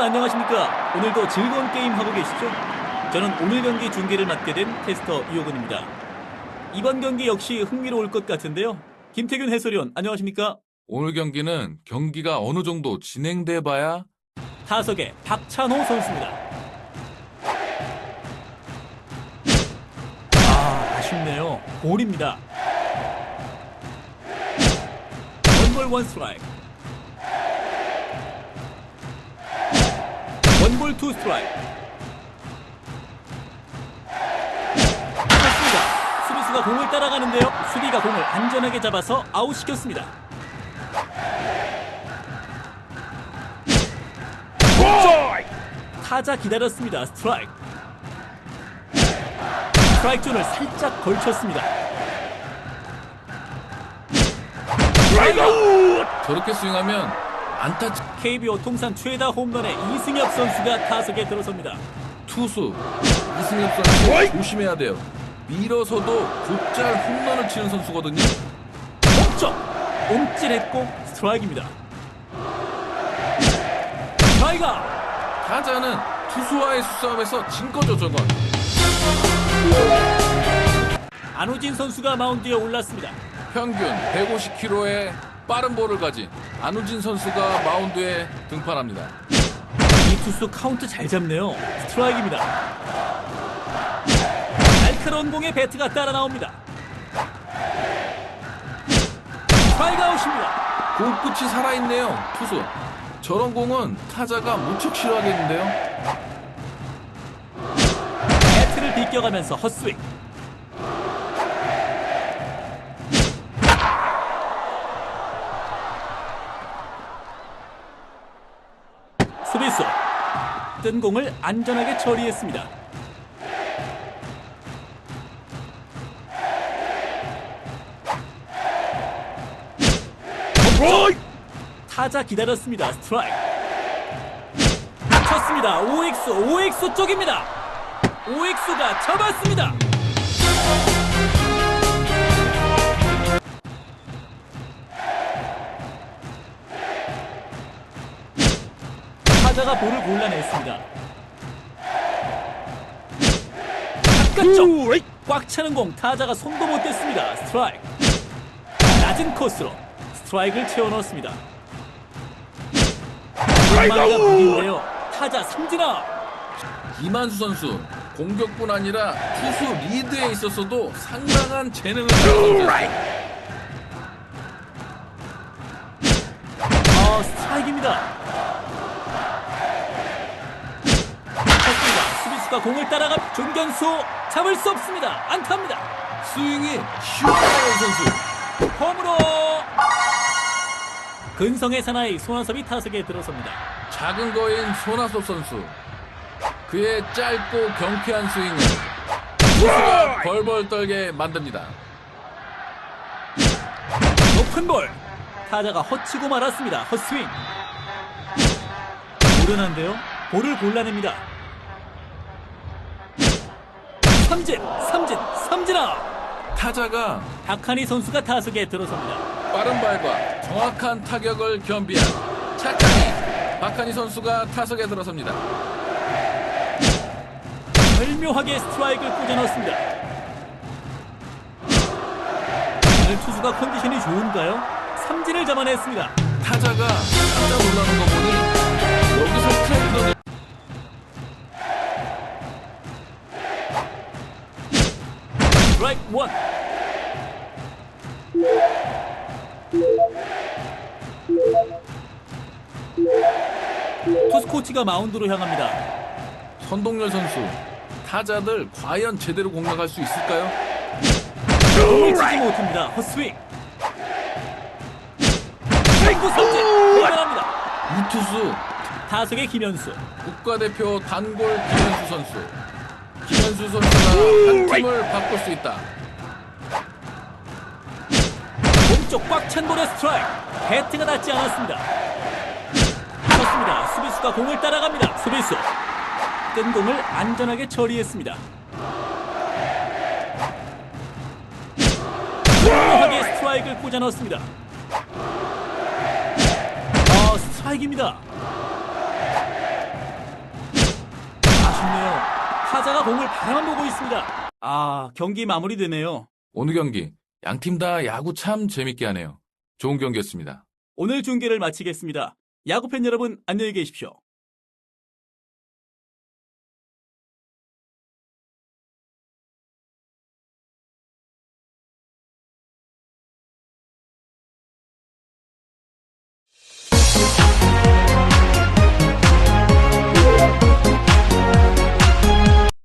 여러분 안녕하십니까? 오늘도 즐거운 게임 하고 계시죠? 저는 오늘 경기 중계를 맡게 된 테스터 이호근입니다. 이번 경기 역시 흥미로울 것 같은데요. 김태균 해설위원 안녕하십니까? 오늘 경기는 경기가 어느 정도 진행돼 봐야 타석의 박찬호 선수입니다. 아, 아쉽네요. 볼입니다. 원볼 원 스트라이크. 원볼 투 스트라이크. 쳤습니다. 수비수가 공을 따라가는데요. 수비가 공을 안전하게 잡아서 아웃시켰습니다. 타자 기다렸습니다. 스트라이크. 스트라이크 존을 살짝 걸쳤습니다. 저렇게 스윙하면 안타 KBO 통산 최다 홈런의 이승엽 선수가 타석에 들어섭니다. 투수 이승엽 선수 조심해야 돼요. 밀어서도 곧잘 홈런을 치는 선수거든요. 목적 옴찔했고 스트라이크입니다. 스트라이크 타자는 투수와의 수싸움에서 진 거죠, 저건. 안우진 선수가 마운드에 올랐습니다. 평균 150km의 빠른 볼을 가진 안우진 선수가 마운드에 등판합니다. 이 투수 카운트 잘 잡네요. 스트라이크입니다. 날카로운 공에 배트가 따라 나옵니다. 스트라이크 아웃입니다. 공 끝이 살아있네요, 투수. 저런 공은 타자가 무척 싫어하겠는데요. 배트를 비껴가면서 헛스윙. 수비수 뜬 공을 안전하게 처리했습니다. 타자 기다렸습니다. 스트라이크. 쳤습니다. OX, OX 쪽입니다. OX가 잡았습니다. 타자가 볼을 골라냈습니다. 바깥쪽 꽉 차는 공 타자가 손도 못 댔습니다. 스트라이크. 낮은 코스로 스트라이크를 채워 넣었습니다. 한마디가 무기인데요. 타자 삼진아. 이만수 선수 공격뿐 아니라 투수 리드에 있어서도 상당한 재능을 가진 선수예요. 아, 스트라이크입니다. 수비수가 공을 따라가 중견수 잡을 수 없습니다. 안타입니다. 스윙이 슈퍼의 선수. 홈으로 근성의 사나이 손아섭이 타석에 들어섭니다. 작은 거인 손아섭 선수. 그의 짧고 경쾌한 스윙은 투수가 벌벌 떨게 만듭니다. 높은 볼 타자가 허치고 말았습니다. 헛스윙 오른한데요. 볼을 골라냅니다. 삼진 삼진 삼진아 타자가 박하니 선수가 타석에 들어섭니다. 빠른 발과 정확한 타격을 겸비한 착하니 박하니 선수가 타석에 들어섭니다. 절묘하게 스트라이크를 꽂아 넣습니다. 오늘 투수가 컨디션이 좋은가요? 삼진을 잡아냈습니다. 타자가 깜짝 놀라는 거 코치가 마운드로 향합니다. 선동열 선수 타자들 과연 제대로 공략할 수 있을까요? 공을 치지 못합니다. 헛스윙. 스윙구 삼진. 대단합니다. 이 투수 타석의 김현수. 국가대표 단골 김현수 선수 김현수 선수가 한 팀을 바꿀 수 있다 몸쪽 꽉 찬 볼의 스트라이크. 배트가 닿지 않았습니다. 선수가 공을 따라갑니다. 수비수 뜬 공을 안전하게 처리했습니다. 하게 스트라이크를 꽂아 넣었습니다. 아, 스트라이크입니다. 아쉽네요. 타자가 공을 바라만 보고 있습니다. 아, 경기 마무리되네요. 오늘 경기 양팀 다 야구 참 재밌게 하네요. 좋은 경기였습니다. 오늘 중계를 마치겠습니다. 야구팬 여러분 안녕히 계십시오.